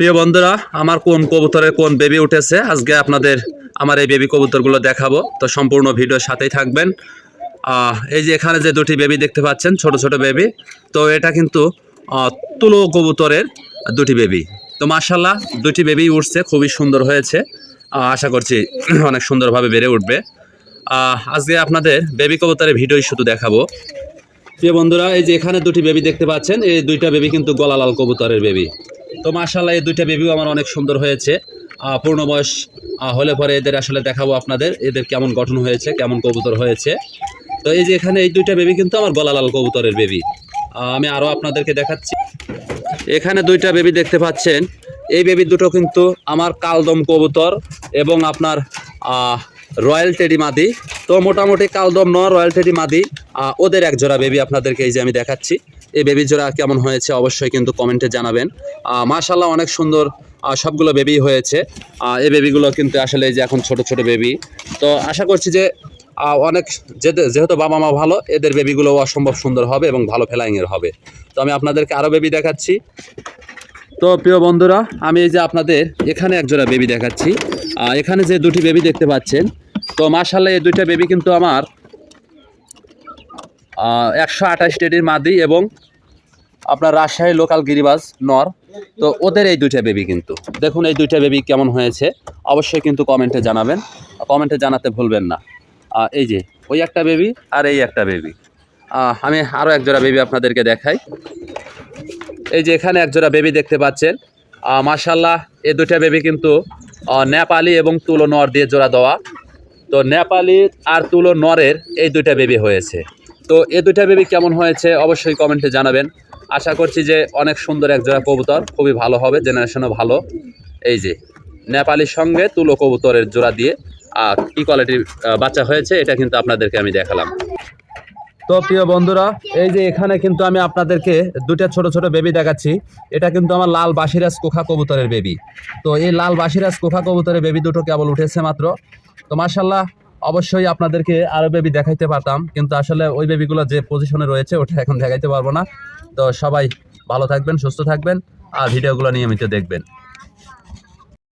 প্রিয় বন্ধুরা, আমার কোন কবুতরের কোন বেবি উঠেছে, আজকে আপনাদের আমার এই বেবি কবুতরগুলো দেখাবো। তো সম্পূর্ণ ভিডিওর সাথেই থাকবেন। এই যে এখানে যে দুটি বেবি দেখতে পাচ্ছেন, ছোট ছোট বেবি তো এটা কিন্তু তুলো কবুতরের দুটি বেবি তো মার্শাল্লাহ দুটি বেবি উঠছে, খুবই সুন্দর হয়েছে। আশা করছি অনেক সুন্দরভাবে বেড়ে উঠবে। আজকে আপনাদের বেবি কবুতরের ভিডিওই শুধু দেখাবো। প্রিয় বন্ধুরা, এই যে এখানে দুটি বেবি দেখতে পাচ্ছেন, এই দুইটা বেবি কিন্তু গলালাল কবুতরের বেবি তো মার্শাল্লাহ এই দুইটা বেবিও আমার অনেক সুন্দর হয়েছে। আহ, পূর্ণ বয়স হলে পরে এদের আসলে দেখাবো আপনাদের এদের কেমন গঠন হয়েছে কেমন কবুতর হয়েছে। তো এই যে এখানে এই দুইটা বেবি কিন্তু আমার গলালাল কবুতরের বেবি আমি আরও আপনাদেরকে দেখাচ্ছি। এখানে দুইটা বেবি দেখতে পাচ্ছেন। এই বেবি দুটো কিন্তু আমার কালদম কবুতর এবং আপনার রয়্যাল টেডি মাদি। তো মোটামুটি কালদম ন রয়্যাল টেডি মাদি। ওদের এক জোড়া বেবি আপনাদেরকে এই যে আমি দেখাচ্ছি। এই বেবি জোড়া কেমন হয়েছে অবশ্যই কিন্তু কমেন্টে জানাবেন। মাশাল্লাহ অনেক সুন্দর সবগুলো বেবি হয়েছে। এই বেবিগুলো কিন্তু আসলে যে এখন ছোট ছোট বেবি তো আশা করছি যে অনেক যেহেতু বাবা মা ভালো, এদের বেবিগুলো অসম্ভব সুন্দর হবে এবং ভালো ফ্লাইংয়ের হবে। তো আমি আপনাদেরকে আরও বেবি দেখাচ্ছি। তো প্রিয় বন্ধুরা, আমি এই যে আপনাদের এখানে একজোড়া বেবি দেখাচ্ছি। এখানে যে দুটি বেবি দেখতে পাচ্ছেন, তো মার্শাল্লাহ এই দুইটা বেবি কিন্তু আমার একশো আঠাশ টেডির মাদি এবং আপনার রাজশাহী লোকাল গিরিবাজ নর। তো ওদের এই দুইটা বেবি কিন্তু। দেখুন এই দুইটা বেবি কেমন হয়েছে। অবশ্যই কিন্তু কমেন্টে জানাবেন। কমেন্টে জানাতে ভুলবেন না। এই যে, ওই একটা বেবি আর এই একটা বেবি আমি আরও একজোড়া বেবি আপনাদেরকে দেখাই। এই যে এখানে একজোড়া বেবি দেখতে পাচ্ছেন। মাশাল্লাহ এই দুইটা বেবি কিন্তু নেপালি এবং তুলো নর দিয়ে জোড়া দেওয়া। তো নেপালি আর তুলো নরের এই দুইটা বেবি হয়েছে। তো এ দুইটা বেবি কেমন হয়েছে অবশ্যই কমেন্টে জানাবেন। আশা করছি যে অনেক সুন্দর এক জোড়া কবুতর, খুবই ভালো হবে, জেনারেশনও ভালো। এই যে, নেপালির সঙ্গে তুলো কবুতরের জোড়া দিয়ে কি কোয়ালিটির বাচ্চা হয়েছে এটা কিন্তু আপনাদেরকে আমি দেখালাম। তো প্রিয় বন্ধুরা, এই যে এখানে কিন্তু আমি আপনাদেরকে দুটা ছোট ছোট বেবি দেখাচ্ছি। এটা কিন্তু আমার লাল বাসিরাজ কোখা কবুতরের বেবি। তো এই লাল বাসিরাজ কোখা কবুতরের বেবি দুটো কেবল উঠেছে মাত্র। তো মার্শাল্লাহ অবশ্যই আপনাদেরকে আরও বেবি দেখাইতে পারতাম, কিন্তু আসলে ওই বেবিগুলো যে পজিশনে রয়েছে, ওটা এখন দেখাইতে পারব না। তো সবাই ভালো থাকবেন, সুস্থ থাকবেন, আর ভিডিওগুলো নিয়মিত দেখবেন।